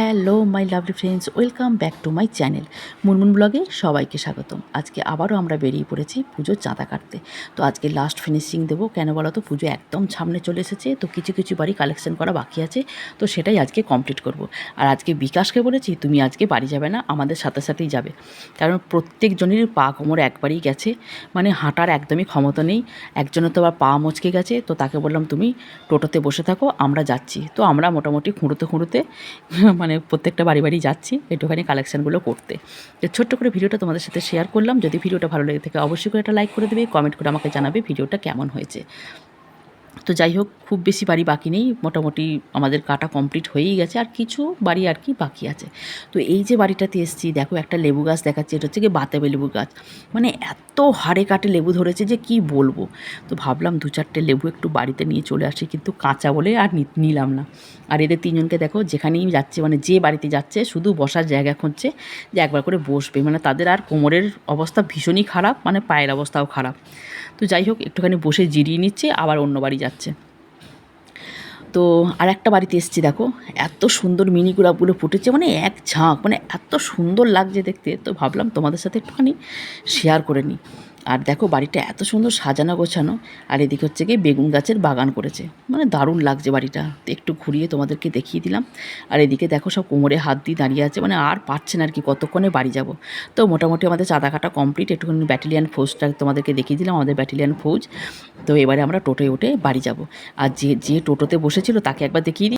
Hello my lovely friends welcome back to my channel Munmun ব্লগে সবাইকে স্বাগতম। আজকে আবারও আমরা বেরিয়ে পড়েছি পুজোর চাঁদা কাটতে। তো আজকে লাস্ট ফিনিশিং দেবো। কেন বলো তো পুজো একদম সামনে চলে এসেছে, তো কিছু কিছু বাড়ি কালেকশন করা বাকি আছে, তো সেটাই আজকে কমপ্লিট করব। আর আজকে বিকাশকে বলেছি, তুমি আজকে বাড়ি যাবে না, আমাদের সাথে সাথেই যাবে। কারণ প্রত্যেকজনের পা কোমর একবারই গেছে মানে হাঁটার একদমই ক্ষমতা নেই। একজনের তো আবার পা মচকে গেছে, তো তাকে বললাম, তুমি টোটোতে বসে থাকো, আমরা যাচ্ছি। তো আমরা মোটামুটি খুঁড়োতে খুঁড়োতে মানে প্রত্যেকটা বাড়ি বাড়ি যাচ্ছি একটুখানি কালেকশানগুলো করতে। তো ছোট্ট করে ভিডিওটা তোমাদের সাথে শেয়ার করলাম। যদি ভিডিওটা ভালো লেগে থাকে অবশ্যই করে একটা লাইক করে দেবে কমেন্ট করে আমাকে জানাবে ভিডিওটা কেমন হয়েছে। তো যাই হোক, খুব বেশি বাড়ি বাকি নেই। মোটামুটি আমাদের কাটা কমপ্লিট হয়েই গেছে আর কিছু বাড়ি আর কি বাকি আছে। তো এই যে বাড়িটাতে এসেছি, দেখো একটা লেবু গাছ দেখাচ্ছে, এটা হচ্ছে কি বাতাবে লেবু গাছ। মানে এত হাড়ে কাটে লেবু ধরেছে যে কি বলব? তো ভাবলাম দু চারটে লেবু একটু বাড়িতে নিয়ে চলে আসি, কিন্তু কাঁচা বলে আর নিলাম না। আর এদের তিনজনকে দেখো, যেখানেই যাচ্ছে মানে যে বাড়িতে যাচ্ছে, শুধু বসার জায়গা খুঁজছে যে একবার করে বসবে। মানে তাদের আর কোমরের অবস্থা ভীষণই খারাপ মানে পায়ের অবস্থাও খারাপ। তো যাই হোক, একটুখানি বসে জিরিয়ে নিচ্ছে, আবার অন্য বাড়ি যাচ্ছে। তো আর একটা বাড়িতে এসছি, দেখো। এত সুন্দর মিনি গোলাপগুলো ফুটেছে মানে এক ঝাঁক মানে এত সুন্দর লাগছে দেখতে। তো ভাবলাম তোমাদের সাথে একটুখানি শেয়ার করে নিই। আর দেখো বাড়িটা এত সুন্দর সাজানো গোছানো, আর এদিকে হচ্ছে গিয়ে বেগুন গাছের বাগান করেছে। মানে দারুণ লাগছে বাড়িটা। একটু ঘুরিয়ে তোমাদেরকে দেখিয়ে দিলাম। আর এদিকে দেখো সব কোমরে হাত দিয়ে দাঁড়িয়ে আছে মানে আর পারছে না আর কি, কতক্ষণে বাড়ি যাব। তো মোটামুটি আমাদের চাঁদা কাটা কমপ্লিট একটুখানি ব্যাটালিয়ান ফৌজটা তোমাদেরকে দেখিয়ে দিলাম, আমাদের ব্যাটালিয়ান ফৌজ তো এবারে আমরা টোটোয় উঠে বাড়ি যাব। আর যে যে টোটোতে বসেছিল তাকে একবার দেখিয়ে দিই।